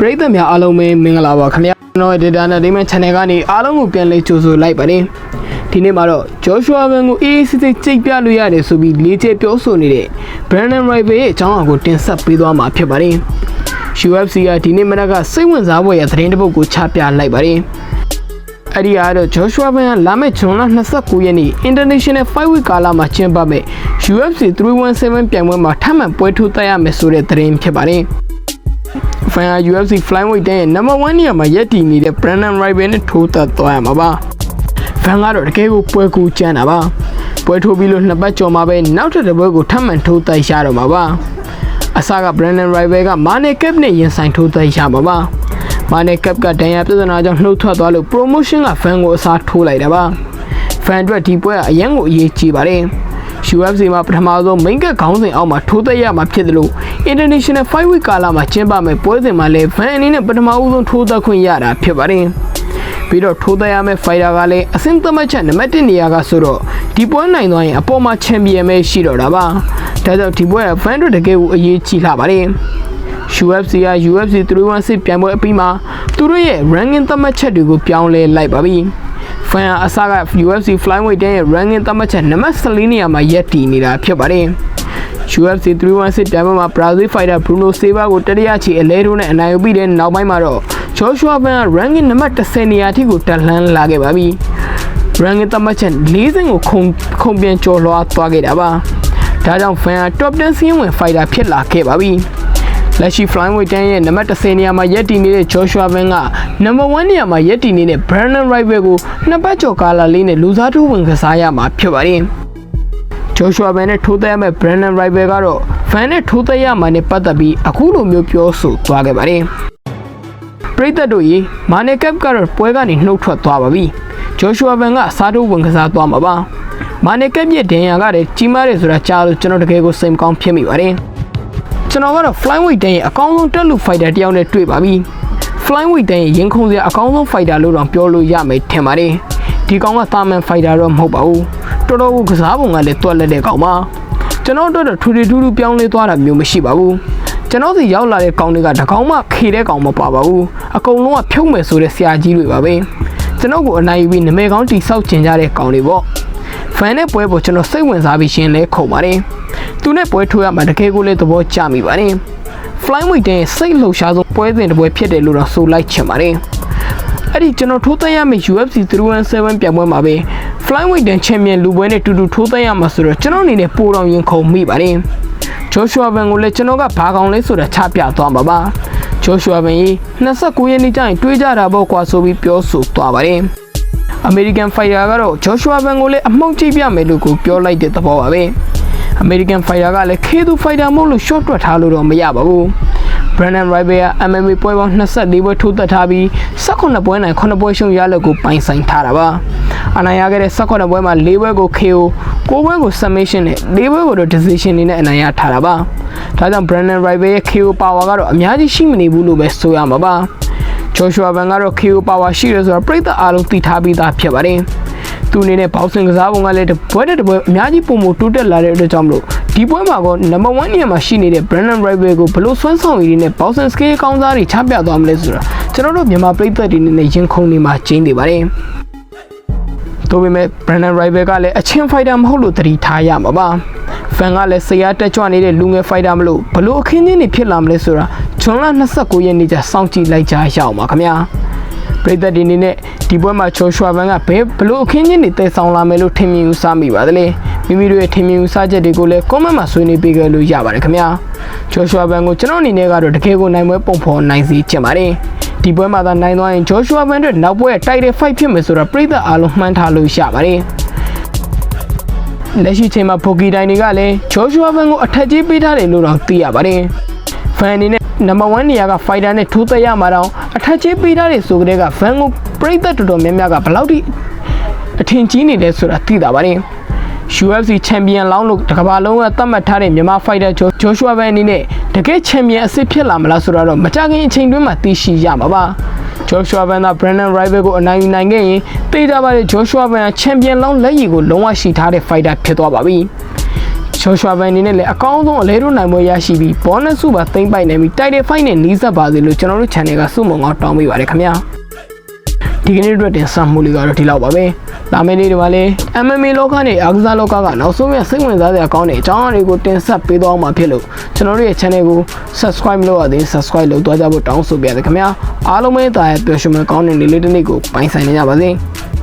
ပရိသတ်များအားလုံးပဲမင်္ဂလာပါခင်ဗျာကျွန်တော်ရဲ့ Data Entertainment Channel ကနေအားလုံးကိုပြန်လည်ကြိုဆိုလိုက်ပါတယ်ဒီနေ့မှာတော့ Joshua Van ကိုအေးအေးဆေးဆေးကြိတ်ပြလို့ရတယ်ဆိုပြီးလေးချက်ပြောဆိုနေတဲ့ Brandon Rival ရဲ့အကြောင်းအရာကိုတင်ဆက်ပေးသွားမှာဖြစ်ပါတယ် UFC ကဒီနေ့မနက်ကစိတ်ဝင်စားဖွယ်ရသတင်းတစ်ပုဒ်ကိုချပြလိုက်ပါတယ်အဲ့ဒီအားတော့ Joshua Van ကလာမယ့်ဇွန်လ29ရက်နေ့ International Fight Week ကာလမှာကျင်းပမယ့် UFC 317ပြိုင်ပွဲမှာထပ်မံပွဲထိုးတက်ရမယ်ဆိုတဲ့သတင်းဖြစ်ပါတယ်။ Fan UFC Flyweight တဲ့ number 1နေရာမှာရပ်တည်နေတဲ့ Brandon Rival နဲ့ထိုးသက်သွားရမှာပါ။ Fan ကတော့တကယ်ကိုပွဲကူကြမ်းတာပါ။ပွဲထိုးပြီးလို့နှစ်ပတ်ကျော်မှာပဲနောက်ထပ်တစ်ပွဲကိုထပ်မံထိုးသက်ရတော့မှာပါ။အစက Brandon Rival က Mane Cap နဲ့ရင်ဆိုင်ထိုးသက်ရမှာပါ။ Mane Cap ကဒဏ်ရာပြဿနာကြောင့်နှုတ်ထွက်သွားလို့ promotion က Fan ကိုအစားထိုးလိုက်တာပါ။ Fan အတွက်ဒီပွဲကအရင်ကိုအရေးကြီးပါတယ်။ UFC မှာပထမဆုံး main ကခေါင်းစဉ်အောက်မှာထိုးသက်ရမှာဖြစ်တယ်လို့ International Fight Week ကာလမှာကျင်းပမယ့်ပွဲစဉ်မှာလည်း fan အနေနဲ့ပထမဦးဆုံးထိုးသက်ခွင့်ရတာဖြစ်ပါတယ်။ပြီးတော့ထိုးသက်ရမယ့် fighter ကလည်းအဆင့်သတ်မှတ်ချက်နံပါတ်1နေရာကဆိုတော့ဒီပွဲနိုင်သွားရင်အပေါ်မှာ champion ပဲရှိတော့တာပါ။ဒါကြောင့်ဒီပွဲက fan တို့တကယ်ကိုအရေးကြီးလာပါတယ်။ UFC က UFC 316ပြိုင်ပွဲအပြီးမှာသူတို့ရဲ့ ranking သတ်မှတ်ချက်တွေကိုပြောင်းလဲလိုက်ပါပြီ။ fan အစားက UFC Flyweight ရဲ့ ranking သတ်မှတ်ချက်နံပါတ်14နေရာမှာရပ်တည်နေတာဖြစ်ပါတယ်။ UFC 316ပြိုင်ပွဲမှာ Brazil fighter Bruno Silva ကိုတတိယချီအလဲထိုးနဲ့အနိုင်ယူပြီးတဲ့နောက်ပိုင်းမှာတော့ Joshua Van က ranking နံပါတ်10နေရာထိကိုတက်လှမ်းလာခဲ့ပါပြီ။ ranking သတ်မှတ်ချက်40ကိုခုံခုံပြန်ကျော်လွှားသွားခဲ့တာပါ။ဒါကြောင့် Van က top 10စီးရင်ဝင် fighter ဖြစ်လာခဲ့ပါပြီ။ လက်ရှိ flyweight တန်းရဲ့နံပါတ်10နေရာမှာရပ်တည်နေတဲ့ Joshua Van က number 1နေရာမှာရပ်တည်နေတဲ့ Brandon Rival ကိုနှစ်ပတ်ကျော်ကာလလေးနဲ့လူစားထိုးဝင်ကစားရမှာဖြစ်ပါတယ်။ Joshua Van နဲ့ထိုးသက်ရမယ့် Brandon Rival ကတော့ Van နဲ့ထိုးသက်ရမှာနဲ့ပတ်သက်ပြီးအခုလိုမျိုးပြောဆိုသွားခဲ့ပါတယ်။ပရိသတ်တို့ရေမာနယ်ကပ်ကတော့ပွဲကနေနှုတ်ထွက်သွားပါပြီ။ Joshua Van ကစားထိုးဝင်ကစားသွားမှာပါ။မာနယ်ကပ်ရဲ့ဒဏ်ရာကလည်းကြီးမားတယ်ဆိုတာကြားလို့ကျွန်တော်တကယ်ကိုစိတ်မကောင်းဖြစ်မိပါတယ်။ ကျွန်တော်ကတော့ flyweight တန်းရဲ့အကောင်းဆုံးတက်လူ fighter တယောက်နဲ့တွေ့ပါပြီ။ flyweight တန်းရဲ့ရင်ခုန်စရာအကောင်းဆုံး fighter လို့တော့ပြောလို့ရမယ်ထင်ပါတယ်။ဒီကောင်ကသာမန် fighter တော့မဟုတ်ပါဘူး။တော်တော်ကိုကစားပုံကလည်းတွက်လက်တဲ့ကောင်ပါ။ကျွန်တော်တို့တော့ထူထူထူးထူးပြောင်းလဲသွားတာမျိုးမရှိပါဘူး။ကျွန်တော်စီရောက်လာတဲ့ကောင်တွေကတကောင်မှခေတဲ့ကောင်မပါပါဘူး။အကုန်လုံးကဖြုတ်မယ်ဆိုတဲ့ဆရာကြီးတွေပါပဲ။ကျွန်တော်ကိုအနိုင်ယူပြီးနမဲကောင်းတိဆောက်ကျင်ကြတဲ့ကောင်တွေပေါ့။ဖန်နဲ့ပွဲပေါ်ကျွန်တော်စိတ်ဝင်စားပြီးရှင်လဲခုံပါတယ်။ သူနဲ့ပွဲထိုးရမှာတကယ်ကိုလည်းသဘောကျမိပါတယ်။ flyweight တဲ့စိတ်လှုပ်ရှားဆုံးပွဲစဉ်တစ်ပွဲဖြစ်တယ်လို့တော့ဆိုလိုက်ချင်ပါတယ်။အဲ့ဒီကျွန်တော်ထိုးသက်ရမယ့် UFC 317ပြိုင်ပွဲမှာပဲ flyweight တန်ချန်ပီယံလူပွဲနဲ့တူတူထိုးသက်ရမှာဆိုတော့ကျွန်တော်အနေနဲ့ပိုတော်ရင်ခုန်မိပါတယ်။ Joshua Van ကိုလည်းကျွန်တော်ကဘာကောင်လဲဆိုတာချပြသွားမှာပါ။ Joshua Van ရေ29ရက်နေ့ကျရင်တွေးကြတာပေါ့ကွာဆိုပြီးပြောဆိုသွားပါတယ်။ American Fighter ကတော့ Joshua Van ကိုလည်းအမှုန့်ကြည့်ပြမယ်လို့ကိုပြောလိုက်တဲ့သဘောပါပဲ။ American Fighter ကလည်း K2 Fighter မဟုတ်လို့ short တွက်ထားလို့တော့မရပါဘူး။ Brandon Rival က MMA ပွဲပေါင်း24ပွဲထိုးသက်ထားပြီး18ပွဲနိုင်9ပွဲရှုံးရလက်ကိုပိုင်ဆိုင်ထားတာပါ။အနိုင်ရခဲ့တဲ့18ပွဲမှာ4ပွဲကို KO 9ပွဲကို submission နဲ့4ပွဲကိုတော့ decision နေနဲ့အနိုင်ရထားတာပါ။ဒါကြောင့် Brandon Rival ရဲ့ KO power ကတော့အများကြီးရှိမနေဘူးလို့ပဲဆိုရမှာပါ။ Joshua Van ကတော့ KO power ရှိတယ်ဆိုတာပြည်သက်အားလုံးသိထားပြီးသားဖြစ်ပါတယ်။ သူအနေနဲ့ဘောက်ဆင်ကစားပုံကလည်းတပွဲတစ်ပွဲအများကြီးပုံမတိုးတက်လာတဲ့အတွက်ကြောင့်မလို့ဒီပွဲမှာကနံပါတ်1နေရာမှာရှိနေတဲ့ Brandon Rival ကိုဘလို့ဆွမ်းဆောင်ရည်နဲ့ boxing skill ကောင်းစားတွေချပြသွားမလဲဆိုတာကျွန်တော်တို့မြန်မာပြည်သက်တွေနဲ့ရင်ခုန်နေမှာကျင်းနေပါတယ်။တို့ပေမဲ့ Brandon Rival ကလည်းအချင်း fighter မဟုတ်လို့သတိထားရမှာပါ။ fan ကလည်းဆရာတက်ကြွနေတဲ့လူငယ် fighter မလို့ဘလို့အခင်းချင်းတွေဖြစ်လာမလဲဆိုတာဇွန်လ29ရက်နေ့ကျစောင့်ကြည့်လိုက်ကြရအောင်ပါခင်ဗျာ။ ပြည်သက်တွေအနေနဲ့ဒီပွဲမှာချောရှွာဘန်ကဘယ်ဘလို့အခင်းချင်းတွေတည်ဆောင်လာမယ်လို့ထင်မြင်ယူဆမိပါသလဲမိမိတို့ရဲ့ထင်မြင်ယူဆချက်တွေကိုလည်း comment မှာဆွေးနွေးပေးကြလို့ရပါတယ်ခင်ဗျာချောရှွာဘန်ကိုကျွန်တော်အနေနဲ့ကတော့တကယ်ကိုနိုင်ပွဲပုံဖော်နိုင်စီချင်ပါတယ်ဒီပွဲမှာသာနိုင်သွားရင်ဂျောရှွာဘန်အတွက်နောက်ပွဲတိုက်တဲ့ fight ဖြစ်မယ်ဆိုတော့ပြည်သက်အားလုံးမှန်းထားလို့ရပါတယ်လက်ရှိချိန်မှာဖိုကီတိုင်းတွေကလည်းဂျောရှွာဘန်ကိုအထက်ကြီးပေးထားတယ်လို့တော့သိရပါတယ် ဖန်အနေနဲ့နံပါတ်1နေရာက fighter နဲ့ထိုးသက်ရမှာတော့အထက်ကြီးပေးထားတယ်ဆိုကြတဲ့က van ကိုပြိသက်တော်တော်များများကဘယ်လောက်ထိအထင်ကြီးနေလဲဆိုတာသိတာပါတယ် UFC ချန်ပီယံလောင်းလို့တကမ္ဘာလုံးကသတ်မှတ်ထားတဲ့မြန်မာ fighter ဂျိုရှွာဘန်အနေနဲ့တကယ်ချန်ပီယံအစ်စ်ဖြစ်လာမလားဆိုတာတော့မကြခင်အချိန်တွင်းမှာသိရှိရမှာပါဂျိုရှွာဘန်က Brandon Rival ကိုအနိုင်ယူနိုင်ခဲ့ရင်သိကြပါတဲ့ဂျိုရှွာဘန်ကချန်ပီယံလောင်းလက်ရည်ကိုလုံးဝရှိထားတဲ့ fighter ဖြစ်သွားပါပြီ ရှော့ရှွာဘန်အနေနဲ့လည်းအကောင်းဆုံးအလဲတို့နိုင်ပွဲရရှိပြီးဘောနက်စုပါသိမ့်ပိုက်နိုင်ပြီးတိုက်တယ်ဖိုက်နဲ့နီးစပ်ပါစေလို့ကျွန်တော်တို့ channel ကစုမုံကောင်းတောင်းပေးပါတယ်ခင်ဗျာဒီကနေ့အတွက်တင်ဆက်မှုလေးကတော့ဒီလောက်ပါပဲ။ဒါမယ့်နေ့ဒီမှာလည်း MMA လောကနဲ့အားကစားလောကကနောက်ဆုံးရစိတ်ဝင်စားစရာကောင်းတဲ့အကြောင်းအရာတွေကိုတင်ဆက်ပေးသွားမှာဖြစ်လို့ကျွန်တော်တို့ရဲ့ channel ကို subscribe မလုပ်ရသေးရင် subscribe လုပ်သွားကြဖို့တောင်းဆိုပါရစေခင်ဗျာ။အားလုံးပဲတာရဲ့ပျော်ရွှင်မှုကောင်းတဲ့နေ့လေးတစ်နေ့ကိုပိုင်ဆိုင်နေကြပါစေ။